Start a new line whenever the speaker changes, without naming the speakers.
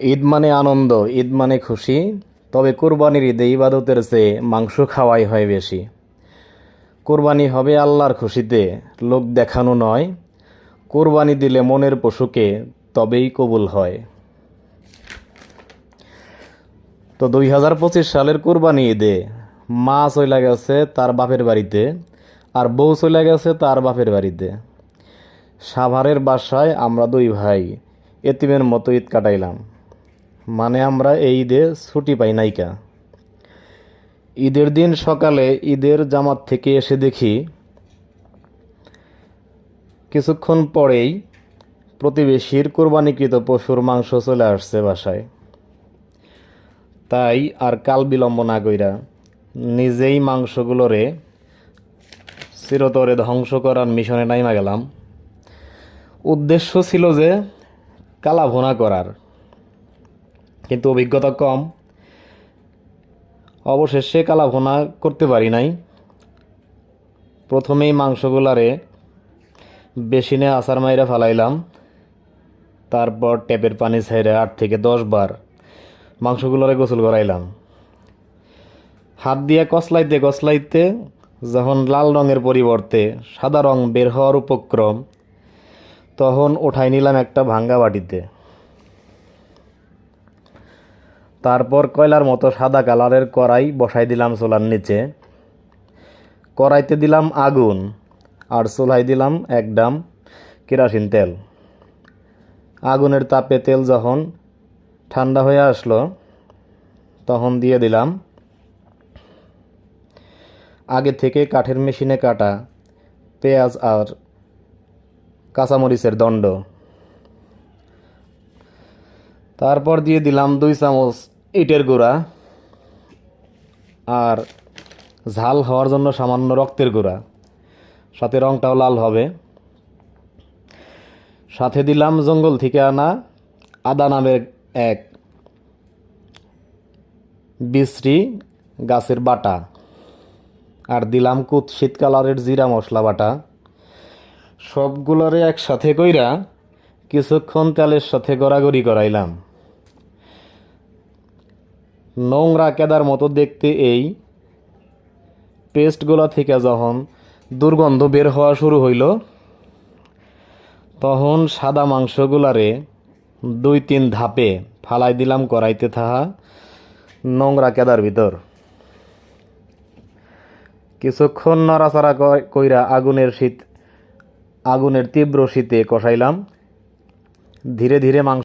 ঈদ মানে আনন্দ, ঈদ মানে খুশি, তবে কোরবানির ঈদে ইবাদতের চেয়ে মাংস খাওয়াই হয় বেশি। কোরবানি হবে আল্লাহর খুশিতে, লোক দেখানো নয়। কোরবানি দিলে মনের পশুকে তবেই কবুল হয়। তো দুই হাজার পঁচিশ সালের কোরবানি ঈদে মা চলে গেছে তার বাপের বাড়িতে আর বউ চলে গেছে তার বাপের বাড়িতে। সাভারের বাসায় আমরা দুই ভাই এতিমের মতো ঈদ কাটাইলাম। মানে আমরা এই ঈদে ছুটি পাই নাইকা ঈদের দিন সকালে ঈদের জামাত থেকে এসে দেখি, কিছুক্ষণ পরেই প্রতিবেশীর কোরবানিকৃত পশুর মাংস চলে আসছে বাসায়। তাই আর কাল বিলম্ব না কইরা নিজেই মাংসগুলোরে চিরতরে ধ্বংস করার মিশনে নাইমা গেলাম। উদ্দেশ্য ছিল যে কালা ভোনা করার। কিন্তু অভিজ্ঞতা কম। অবশেষে কালা ভোনা করতে পারি নাই। প্রথমেই মাংসগুলারে বেসিনে আচার মাইরা ফালাইলাম। তারপর ট্যাপের পানি ছাইরে আট থেকে দশ বার মাংসগুলোরে গোসল করাইলাম। হাত দিয়ে কসলাইতে কসলাইতে যখন লাল রঙের পরিবর্তে সাদা রং বের হওয়ার উপক্রম, তখন উঠাই নিলাম একটা ভাঙ্গা বাটিতে। তারপর কয়লার মতো সাদা কালারের কড়াই বসাই দিলাম চোলার নিচে। কড়াইতে দিলাম আগুন আর চুলাই দিলাম এক ডাম কেরাসিন তেল। আগুনের তাপে তেল যখন ঠান্ডা হয়ে আসলো, তখন দিয়ে দিলাম আগে থেকে কাঠের মেশিনে কাটা পেঁয়াজ আর কাঁচামরিচের দণ্ড। তারপর দিয়ে দিলাম দুই চামচ ইটের গুঁড়া আর ঝাল হওয়ার জন্য সামান্য রক্তের গুঁড়া। সাথে রংটাও লাল হবে। সাথে দিলাম জঙ্গল থেকে আনা আদা নামের এক বিশ্রি গাছের বাটা। আর দিলাম কুৎসিত কালারের জিরা মশলা বাটা। সবগুলোরে একসাথে কইরা কিছুক্ষণ তেলের সাথে গড়াগড়ি করাইলাম। নোংরা কেদার মতো দেখতে এই পেস্টগুলো থেকে যখন দুর্গন্ধ বের হওয়া শুরু হইল, তখন সাদা মাংসগুলারে দুই তিন ধাপে ফালাই দিলাম করাইতে থাহা নোংরা কেদার ভিতর। কিছুক্ষণ নড়াচড়া কইরা আগুনের শীত, আগুনের তীব্র শীতে কষাইলাম। ধীরে ধীরে মাংস